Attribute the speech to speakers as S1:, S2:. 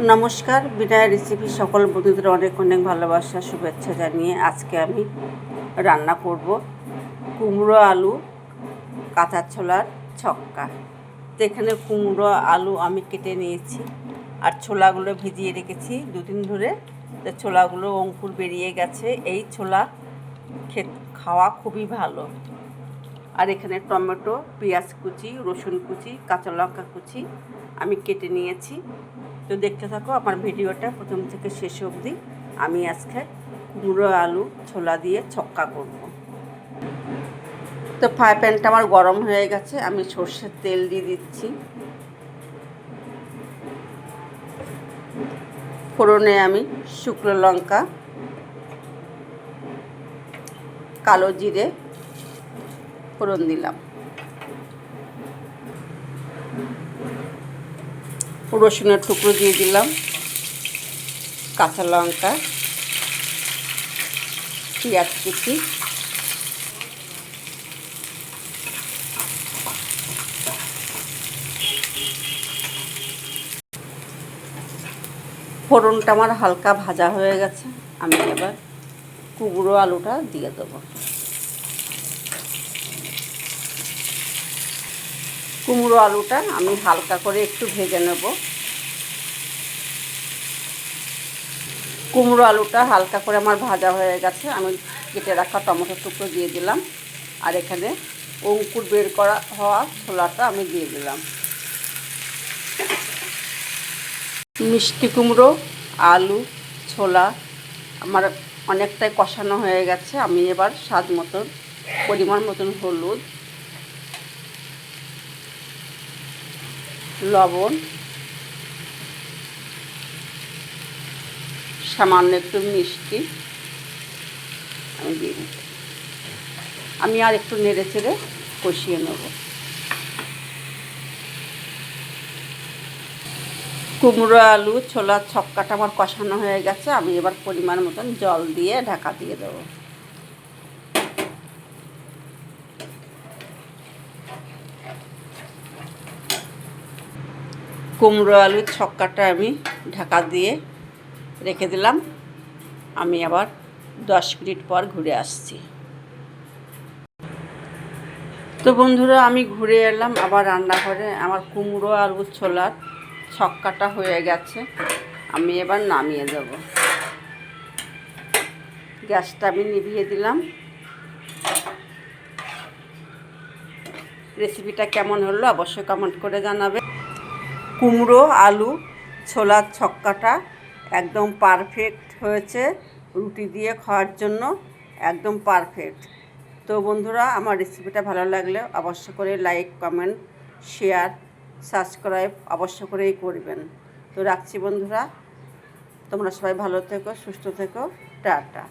S1: নমস্কার বিনয় রেসিপি সকল বন্ধুদের অনেক অনেক ভালোবাসা, শুভেচ্ছা জানিয়ে আজকে আমি রান্না করব কুমড়ো আলু কাঁচা ছোলার ছক্কা। তো এখানে কুমড়ো আলু আমি কেটে নিয়েছি আর ছোলাগুলো ভিজিয়ে রেখেছি দুদিন ধরে। তো ছোলাগুলো অঙ্কুর বেরিয়ে গেছে। এই ছোলা খে খাওয়া খুবই ভালো। আর এখানে টমেটো, পেঁয়াজ কুচি, রসুন কুচি, কাঁচা লঙ্কা কুচি আমি কেটে নিয়েছি। তো দেখতে থাকো, আমার ভিডিওটা প্রথম থেকে শেষ অবধি। আমি আজকে কুমড়ো আলু ছোলা দিয়ে ছক্কা করব। তো ফ্রাই প্যানটা আমার গরম হয়ে গেছে, আমি সর্ষের তেল দিয়ে দিচ্ছি। ফোড়নে আমি শুকনো লঙ্কা, কালো জিরে ফোড়ন দিলাম। রসুনের টুকরো দিয়ে দিলাম, কাঁচা লঙ্কা, পেঁয়াজ কুচি, ফোড়নটা আমার হালকা ভাজা হয়ে গেছে, আমি এবার কুমড়ো আলুটা দিয়ে দেবো। কুমড়ো আলুটা আমি হালকা করে একটু ভেজে নেব। কুমড়ো আলুটা হালকা করে আমার ভাজা হয়ে গেছে। আমি কেটে রাখা টমেটো টুকরো দিয়ে দিলাম। আর এখানে অঙ্কুর বের করা হওয়া ছোলাটা আমি দিয়ে দিলাম। মিষ্টি কুমড়ো, আলু, ছোলা আমার অনেকটাই কষানো হয়ে গেছে। আমি এবার স্বাদ মতন, পরিমাণ মতন হলুদ লবণ। সামান্য একটু মিষ্টি। আমি দিয়ে আমি আর একটু নেড়ে চেড়ে কষিয়ে নেব। কুমড়ো, আলু, ছোলার ছক্কাটা আমার কষানো হয়ে গেছে। আমি এবার পরিমাণ মতন জল দিয়ে ঢাকা দিয়ে দেবো। কুমড়ো আলুর ছক্কাটা আমি ঢাকা দিয়ে রেখে দিলাম। আমি আবার দশ মিনিট পর ঘুরে আসছি। তো বন্ধুরা, আমি ঘুরে এলাম আবার রান্নাঘরে। আমার কুমড়ো আলু ছোলার ছক্কাটা হয়ে গেছে। আমি এবার নামিয়ে দেব। গ্যাসটা আমি নিভিয়ে দিলাম। রেসিপিটা কেমন হলো অবশ্যই কমেন্ট করে জানাবে। কুমড়ো, আলু ছোলার ছক্কাটা একদম পারফেক্ট হয়েছে রুটি দিয়ে খাওয়ার জন্য, একদম পারফেক্ট তো বন্ধুরা, আমার রেসিপিটা ভালো লাগলে অবশ্য করে লাইক কমেন্ট শেয়ার সাবস্ক্রাইব অবশ্য করেই করবেন। তো রাখছি বন্ধুরা, তোমরা সবাই ভালো থেকো, সুস্থ থেকো, টাটা।